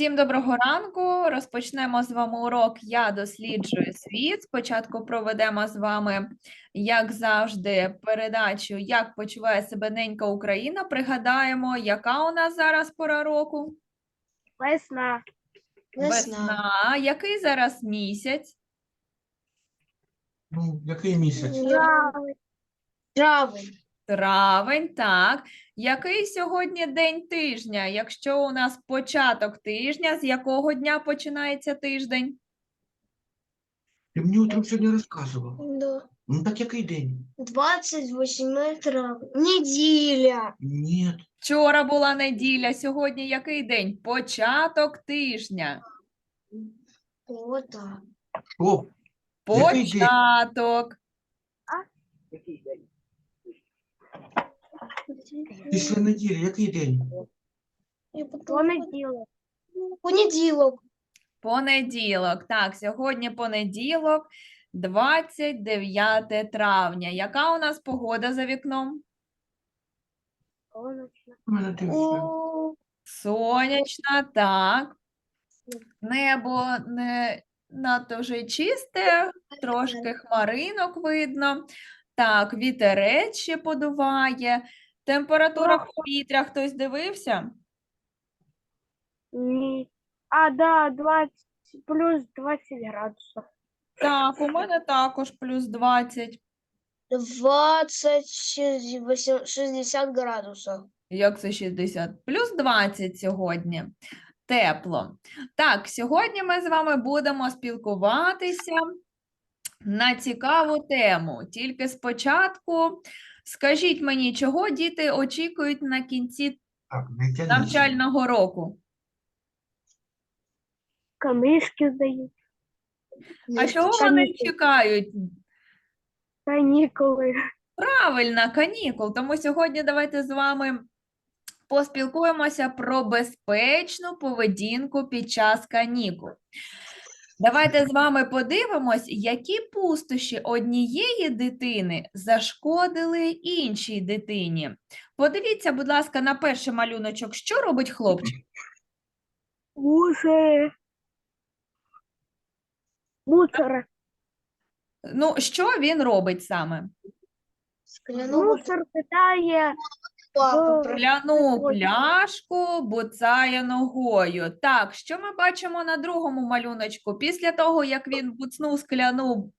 Всім доброго ранку. Розпочнемо з вами урок Я досліджую світ. Спочатку проведемо з вами, як завжди, передачу Як почуває себе ненька Україна. Пригадаємо, яка у нас зараз пора року? Весна. Весна. Який зараз місяць? Ну, який місяць? Травень. Травень. Травень, так. Який сьогодні день тижня? Якщо у нас початок тижня, з якого дня починається тиждень? Ти мені утром сьогодні розказував. Да. Ну так який день? 28 травня. Неделя. Ні. Вчора була неділя, сьогодні який день? Початок тижня. Вот так. Що? Який день? Початок. Після неділі, який день? Понеділок. Понеділок. Понеділок. Так, сьогодні понеділок, 29 травня. Яка у нас погода за вікном? У мене. О, Сонячна, так. Небо не надто вже й чисте, трошки хмаринок видно. Так, вітерець ще подуває. Температура повітря хтось дивився? ні. А, да, 20, плюс 20 градусов. Так, у мене також плюс 20. 20, 60 градусов. Як це 60? Плюс 20 сьогодні. Тепло. Так, сьогодні ми з вами будемо спілкуватися на цікаву тему. Тільки спочатку скажіть мені, чого діти очікують на кінці Так, не навчального року? Книжки здають. А чого вони чекають? Канікули. Правильно, канікул. Тому сьогодні давайте з вами поспілкуємося про безпечну поведінку під час канікул. Давайте з вами подивимось, які пустощі однієї дитини зашкодили іншій дитині. Подивіться, будь ласка, на перший малюночок, що робить хлопчик? Мусор. Мусор. Ну, що він робить саме? Мусор питає Скляну пляшку буцає ногою. Так, що ми бачимо на другому малюночку? Після того, як він буцнув скляну,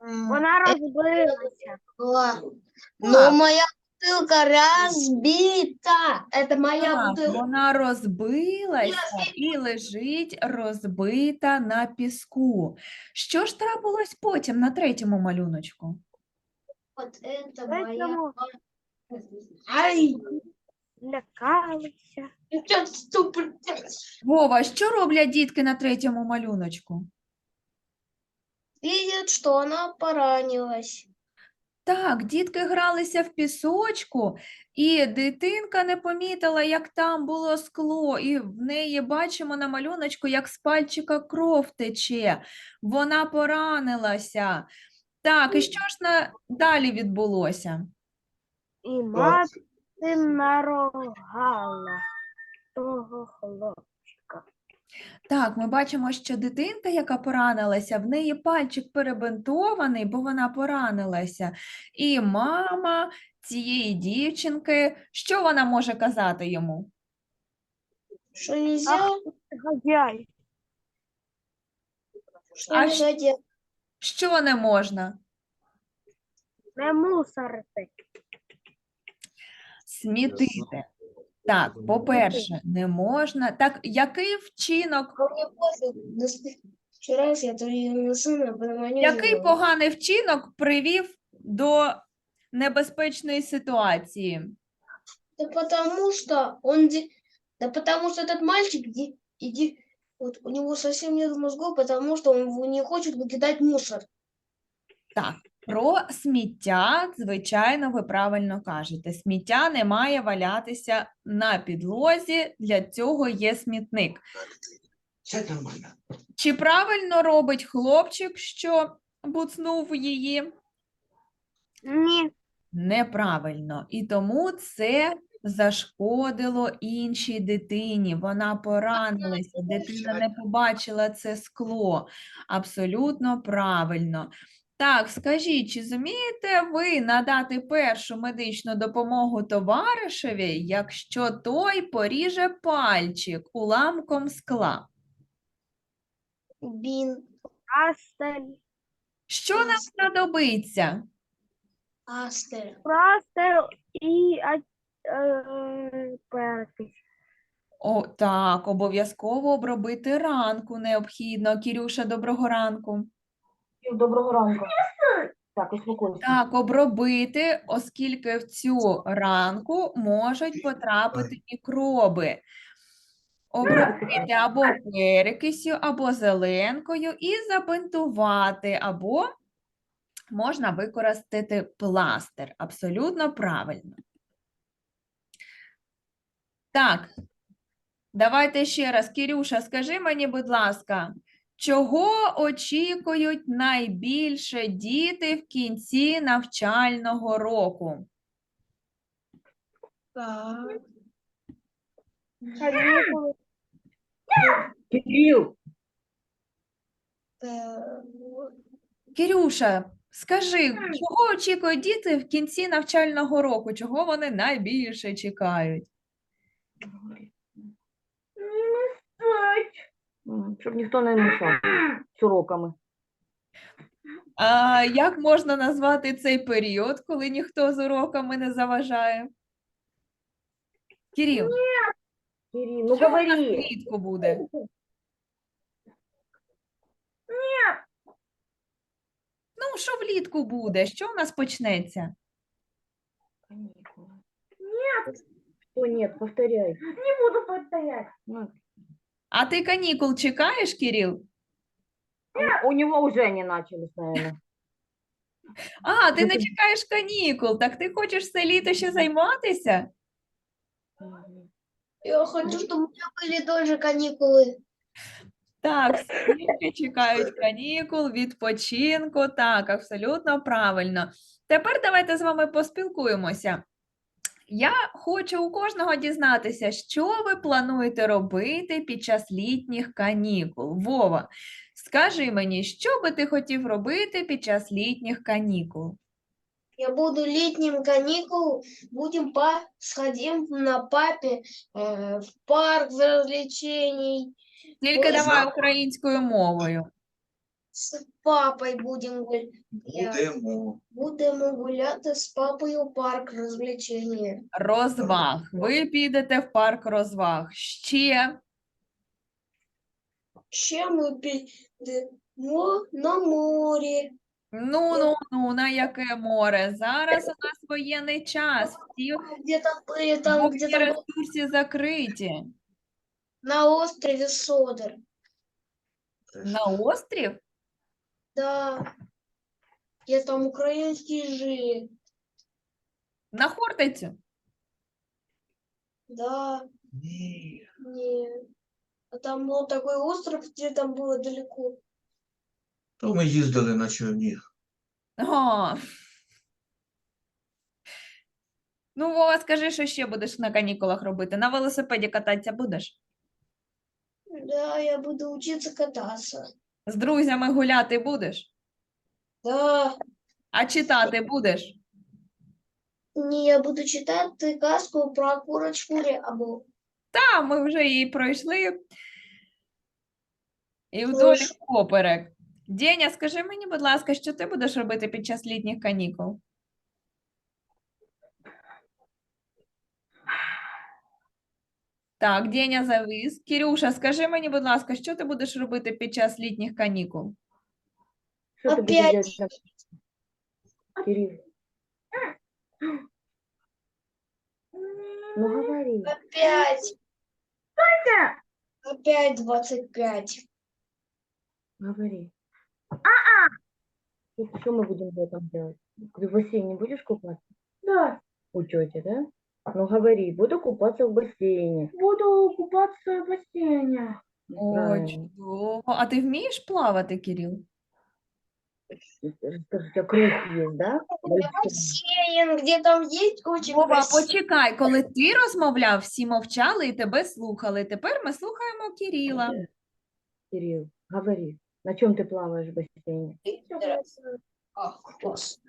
Вона розбилася. Так. Но моя бутылка разбита. Это моя так, бутылка. вона розбилася і лежить розбита на піску. Що ж трапилось потім на третьому малюночку? Вот это Поэтому Ай! лякалися. Вова, що роблять дітки на третьому малюночку? Видят, что она поранилась. Так, дітки гралися в пісочку, і дитинка не помітила, як там було скло, і в неї бачимо на малюночку, як з пальчика кров тече. Вона поранилася. Так, і що ж на... далі відбулося? І мати наругала того хлопчика. Так, ми бачимо, що дитинка, яка поранилася, в неї пальчик перебинтований, бо вона поранилася. І мама цієї дівчинки, що вона може казати йому? Что нельзя? Гадяй. А нельзя Що не можна? Не мусорити Смітити. Так, по-перше, не можна. Так, який вчинок, Мне пофиг. Вчера я твоего сына, потому они який поганий вчинок привів до небезпечної ситуації? Да потому что он... де- Да потому что этот мальчик, иди, иди, вот у него совсем нет мозгов, потому что он в- не хочет выкидать мусор. Так, про сміття, звичайно, ви правильно кажете. Сміття не має валятися на підлозі, для цього є смітник. Це нормально. Чи правильно робить хлопчик, що буцнув її? Ні. Неправильно. І тому це зашкодило іншій дитині. Вона поранилася, дитина не побачила це скло. Абсолютно правильно. Так, скажіть, чи зумієте ви надати першу медичну допомогу товаришеві, якщо той поріже пальчик уламком скла? Бин. Астель. Що нам знадобиться? Астер. Пластир і а, е, перекись. О, так, обов'язково обробити ранку необхідно. Кірюша, доброго ранку. Доброго ранку. Так, успокойся. Так, обробити, оскільки в цю ранку можуть потрапити мікроби. Обробити або перекисю, або зеленкою і забинтувати, або можна використати пластир. Абсолютно правильно. Так, давайте ще раз. Кірюша, скажи мені, будь ласка, чого очікують найбільше діти в кінці навчального року? Так. Э, скажи, чого очікують діти в кінці навчального року? Чого вони найбільше чекають? М, щоб ніхто не мішав з уроками. А як можна назвати цей період, коли ніхто з уроками не заважає? Кіріл, Кирилл, ну що у нас говори. влітку буде? Ну, що влітку буде? Що у нас почнеться? Нет. Что нет? Повторяй. Не буду повторять. Ну, А ти канікул чекаєш, Кіріл? у него уже не начались, наверное. А, ти Ну, не ти- чекаєш канікул, так ти хочеш все літо ще займатися? Я хочу, чтобы у меня были тоже каникулы. Так, всі чекають канікул, відпочинку. Так, абсолютно правильно. Тепер давайте з вами поспілкуємося. Я хочу у кожного дізнатися, що ви плануєте робити під час літніх канікул. Вова, скажи мені, що би ти хотів робити під час літніх канікул? Я буду летним каникул, будем по сходим на папе э, в парк развлечений. Тільки Ой, давай знаю. українською мовою. С папой будем гулять. Будемо. Будемо гуляти з папою в парк развлечения. Розваг. Ви підете в парк розваг. Ще Ще ми підемо на море. Ну, ну, ну, на яке море? Зараз у нас воєнний час. Всі Где-то были там, водні где-то ресурси закриті. на острове Содер. На острів? Да. Где там украинские жили. На Хортицю? Да, Ні. не. А там был такой остров, где там было далеко. То ми їздили на човні. О. Ну, Вова, скажи, що ще будеш на канікулах робити? На велосипеді кататися будеш? Да, я буду учиться кататься. З друзями гуляти будеш? Да. А читати будеш? Ні, я буду читати казку про курочку Рябу. Та, ми вже її пройшли. І вдоль поперек. Деня, скажи мені, будь ласка, що ти будеш робити під час літніх канікул? Так, Деня завис. Кирюша, скажи мені, будь ласка, що ти будеш робити під час літніх канікул? Что ты будешь Опять. делать на- Кирилл, ну говори. Опять. Опять 25. Говори. А-а! Что мы будем летом делать? Ты в бассейне будешь купаться? Да. У тети, да? Ну говори, буду купаться в бассейне. Буду купатися в басейні. О, Правильно. чудово. А ти вмієш плавати, Кирил? Скажите, круг есть, да? Бассейн, где там есть очень Вова, бассейн. почекай, коли ти розмовляв, всі мовчали і тебе слухали. Тепер ми слухаємо Кирила. Кирилл, говори, на чем ты плаваешь в бассейне? А, класс.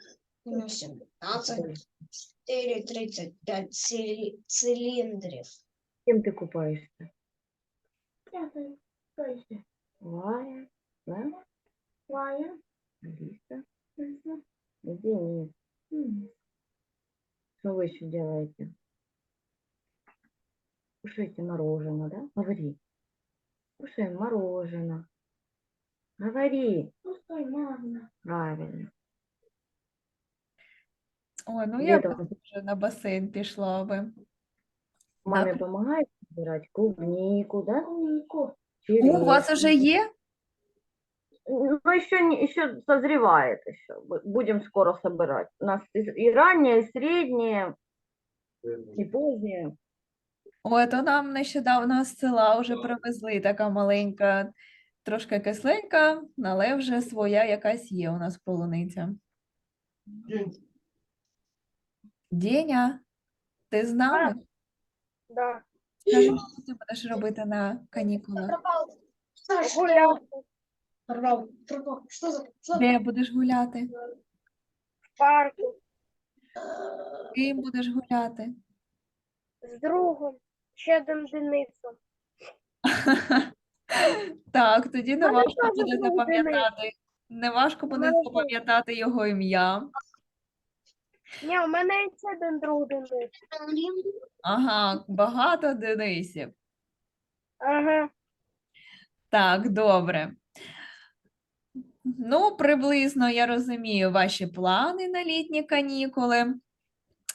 Минус 17, 4, 35 цили- цилиндров. Кем ты купаешься? Пятый. Лая, да? Лая. Алиса, Мгм. Денис. М. Что вы еще делаете? Кушаете мороженое, да? Говори. Кушаем мороженое. Говори. Пустой мама. Правильно. Ой, ну я б вже на басейн пішла би. маме Так. помогает собирать клубнику, да? Клубнику. У вас уже є? Ну, еще, не, еще созревает еще. Бу- Будем скоро собирать. У нас и, и раннее, и среднее, и позднее. Ой, то нам нещодавно з села вже привезли така маленька, трошки кисленька, але вже своя якась є у нас полуниця. Деня, ти з нами? Да. Скажи, що ти будеш робити на канікулах? Пропал. Гулял Пропал, пропал. Что за... Что? Де будеш гуляти? в парку З Ким будеш гуляти? з другом, ще одним Денисом. Так, тоді не мене важко теж буде Денис. запам'ятати. Не важко буде мене теж. запам'ятати його ім'я. Ні, у мене один друг Денис. Ага, багато Денисів. Ага. Так, добре. Ну, приблизно я розумію ваші плани на літні канікули.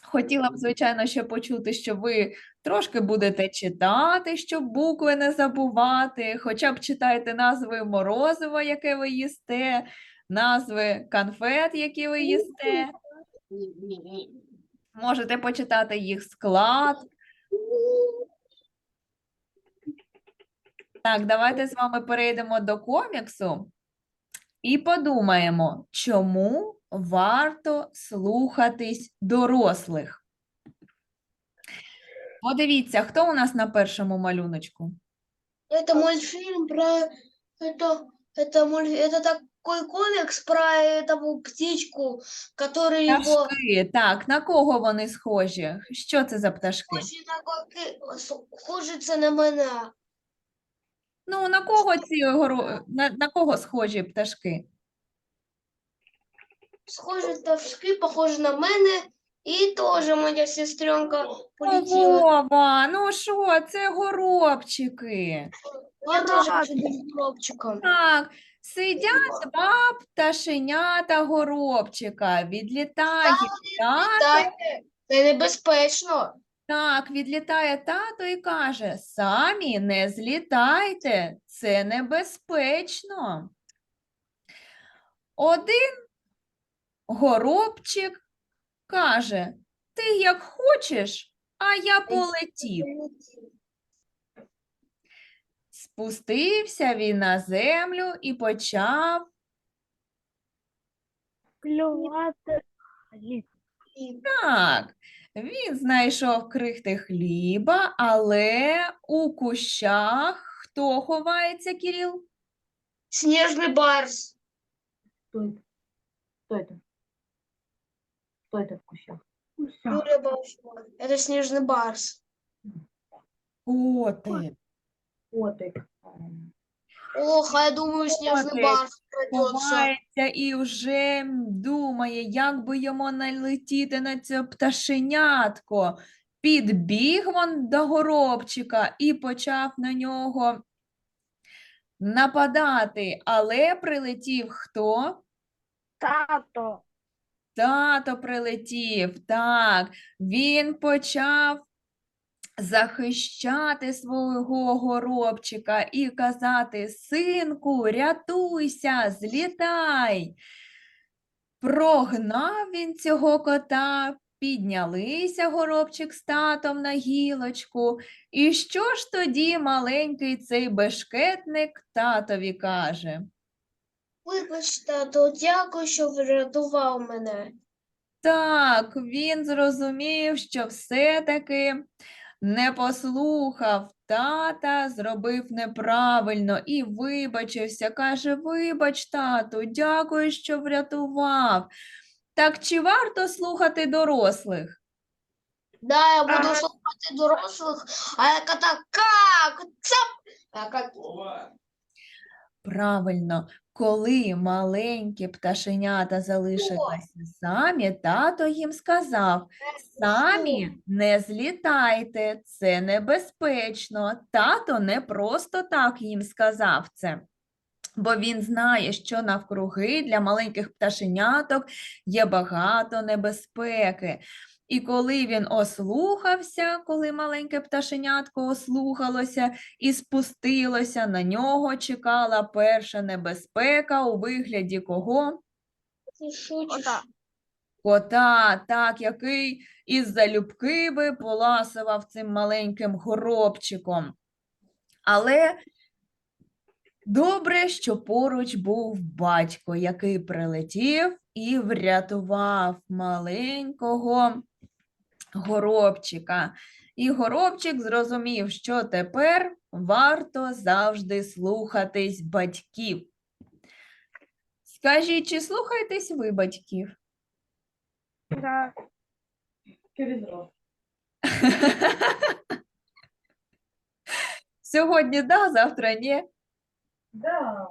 Хотіла б, звичайно, ще почути, що ви трошки будете читати, щоб букви не забувати, хоча б читайте назви морозива, яке ви їсте, назви конфет, які ви їсте. Можете почитати їх склад. Так, давайте з вами перейдемо до коміксу і подумаємо, чому варто слухатись дорослих. Подивіться, хто у нас на першому малюночку? Это мультфильм про... Это, это, муль- это такой комикс про эту птичку, который его... Пташки. Так, на кого вони схожі? Що це за пташки? Очень такой, схожится на меня. Ну, на кого ці горо- на, на кого схожі пташки? Схожі пташки, похожі на мене. І теж моя сестренка О, полетіла. Вова, ну що, це горобчики. Я теж хочу бути. Так, сидять два пташенята горобчика, відлітає тато, Та, Це небезпечно. так, відлітає тато і каже, самі не злітайте, це небезпечно. Один горобчик каже, ти як хочеш, а я полетів. Спустився він на землю і почав Клювати. хліб. Так, він знайшов крихти хліба, але у кущах хто ховається, Кіріл? Сніжний барс. Кто это? Кто это? Кто это в кущах? Юлія Бабушка. Це сніжний барс. Котик. Котик. Ох, а я думаю, сніжний барс крадеться. Ховається і вже думає, як би йому налетіти на це пташенятко. Підбіг він до горобчика і почав на нього нападати. Але прилетів хто? Тато. Тато прилетів, так. Він почав захищати свого горобчика і казати: Синку, рятуйся, злітай. Прогнав він цього кота, піднялися горобчик з татом на гілочку. І що ж тоді маленький цей бешкетник татові каже? Вибач, тато, дякую, що врятував мене. Так, він зрозумів, що все-таки не послухав тата, зробив неправильно і вибачився. Каже: Вибач, тату, дякую, що врятував. Так чи варто слухати дорослих? Да, я буду слухати дорослих, а я кота как? Цап! А как? Правильно, коли маленькі пташенята залишилися самі, тато їм сказав: самі не злітайте, це небезпечно. Тато не просто так їм сказав це. Бо він знає, що навкруги для маленьких пташеняток є багато небезпеки. І коли він ослухався, коли маленьке пташенятко ослухалося і спустилося, на нього чекала перша небезпека у вигляді кого? Ти шутиш? Ота. Кота, так, який із залюбки би поласував цим маленьким горобчиком. Але добре, що поруч був батько, який прилетів і врятував маленького горобчика. І горобчик зрозумів, що тепер варто завжди слухатись батьків. Скажіть, чи слухаєтесь ви батьків? Раз. Сьогодні да, завтра ні. Да.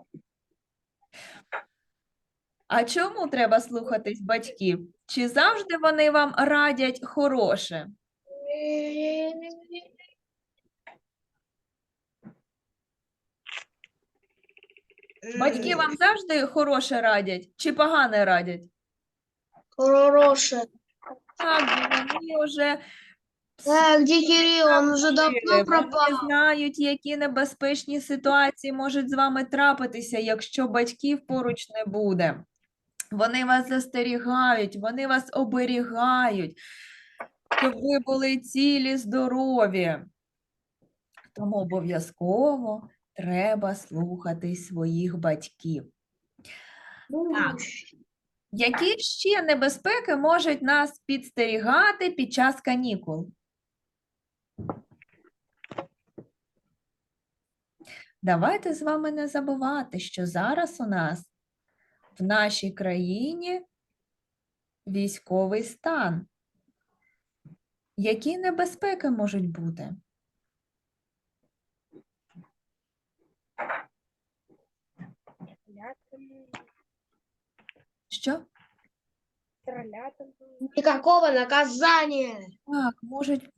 А чому треба слухатись батьків? Чи завжди вони вам радять хороше? Батьки вам завжди хороше радять чи погане радять? Хороше. Так, вони вже Так, где Кирилл? Он уже давно Вони знають, які небезпечні ситуації можуть з вами трапитися, якщо батьків поруч не буде. Вони вас застерігають, вони вас оберігають, щоб ви були цілі, здорові. Тому обов'язково треба слухати своїх батьків. Так. Які ще небезпеки можуть нас підстерігати під час канікул? Давайте з вами не забувати, що зараз у нас в нашій країні військовий стан. Які небезпеки можуть бути? Що? Никакого наказания. Так, можуть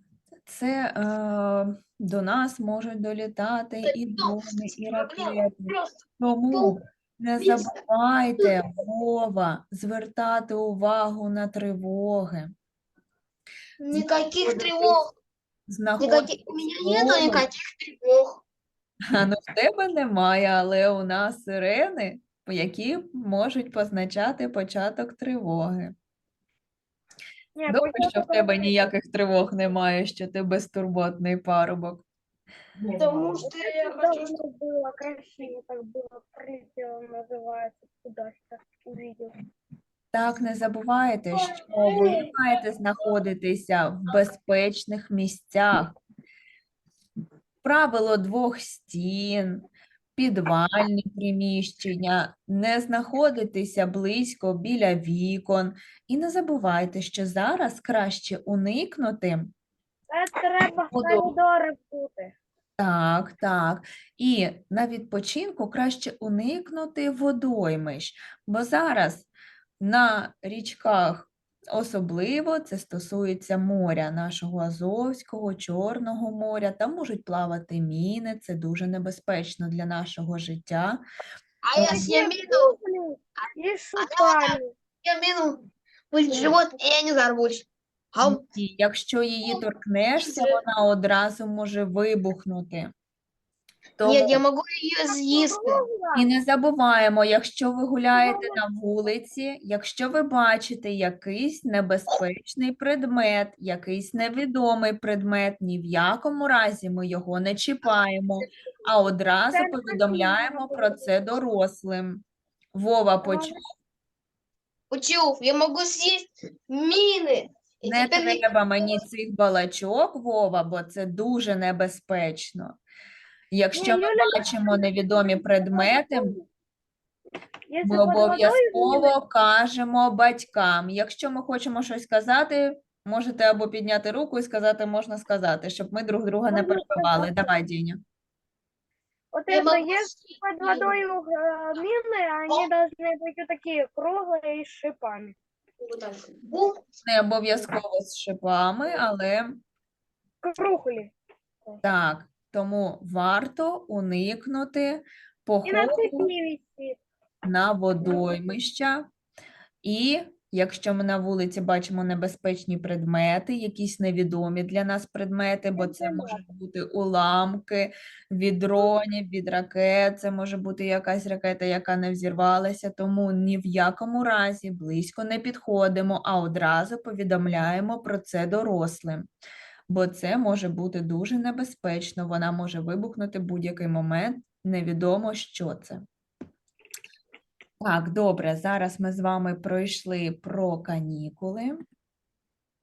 це е, до нас можуть долітати і дрони, і ракети. Тому не забувайте, Вова, звертати увагу на тривоги. никаких тревог. Знаходити Никаких... У меня нету никаких тревог. А ну в тебе немає, але у нас сирени, які можуть позначати початок тривоги. Ні, Добре, що в тебе ніяких тривог немає, що ти безтурботний парубок. Потому что я хочу, Давно было красиво, так было прилетело, называется, куда сейчас увидел. Так, не забувайте, що ви маєте знаходитися в безпечних місцях. Правило двох стін, підвальні приміщення, не знаходитися близько біля вікон. І не забувайте, що зараз краще уникнути Це треба в Подобно. коридорах бути. Так, так. І на відпочинку краще уникнути водоймищ, бо зараз на річках особливо це стосується моря, нашого Азовського, Чорного моря. Там можуть плавати міни, це дуже небезпечно для нашого життя. А я с ним мину, І шукаю. я мину в живот, и я не взорвусь. І якщо її торкнешся, вона одразу може вибухнути. Тому Нет, я могу ее съесть. І не забуваємо, якщо ви гуляєте на вулиці, якщо ви бачите якийсь небезпечний предмет, якийсь невідомий предмет, ні в якому разі ми його не чіпаємо, а одразу повідомляємо про це дорослим. Вова почув. Почув, я можу з'їсти міни. І Не тепер не- треба мені цих балачок, Вова, бо це дуже небезпечно. Якщо ми Юля, бачимо невідомі предмети, Если ми под водой обов'язково кажемо батькам. Якщо ми хочемо щось сказати, можете або підняти руку і сказати, можна сказати, щоб ми друг друга не Можна перебивали. сказати. Давай, Діня. Вот Я это, могу если съесть под міни. водой э, мины, они должны быть вот такие круглые и с шипами. Не обов'язково з шипами, але Круглые. так, тому варто уникнути И на походу на водоймища. І якщо ми на вулиці бачимо небезпечні предмети, якісь невідомі для нас предмети, бо це можуть бути уламки від дронів, від ракет, це може бути якась ракета, яка не взірвалася, тому ні в якому разі близько не підходимо, а одразу повідомляємо про це дорослим. Бо це може бути дуже небезпечно, вона може вибухнути будь-який момент, невідомо, що це. Так, добре, зараз ми з вами пройшли про канікули.